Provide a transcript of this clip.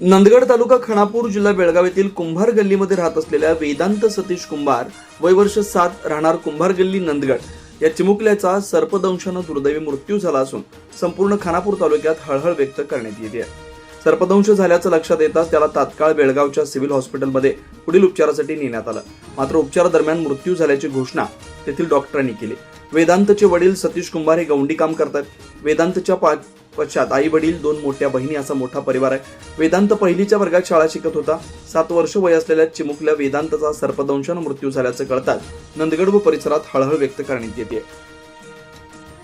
नंदगड तालुका खानापूर जिल्हा बेळगाव येथील कुंभार गल्लीमध्ये राहत असलेल्या वेदांत सतीश कुंभार वय वर्ष सात राहणार कुंभार गल्ली नंदगड या चिमुकल्याचा सर्पदंशानं दुर्दैवी मृत्यू झाला असून संपूर्ण खानापूर तालुक्यात हळहळ व्यक्त करण्यात येते. आहे सर्पदंश झाल्याचं लक्षात येताच त्याला तात्काळ बेळगावच्या सिव्हिल हॉस्पिटलमध्ये पुढील उपचारासाठी नेण्यात आलं. मात्र उपचारादरम्यान मृत्यू झाल्याची घोषणा तेथील डॉक्टरांनी केली. वेदांतचे वडील सतीश कुंभार हे गौंडी काम करतात. वेदांतच्या पा पश्चात आई वडील दोन मोठ्या बहिणी असा मोठा परिवार आहे. वेदांत पहिलीच्या वर्गात शाळा शिकत होता. सात वर्ष वय असलेल्या चिमुकल्या वेदांतचा सर्पदंशानं मृत्यू झाल्याचं कळताच नंदगड व परिसरात हळहळ व्यक्त करण्यात येते.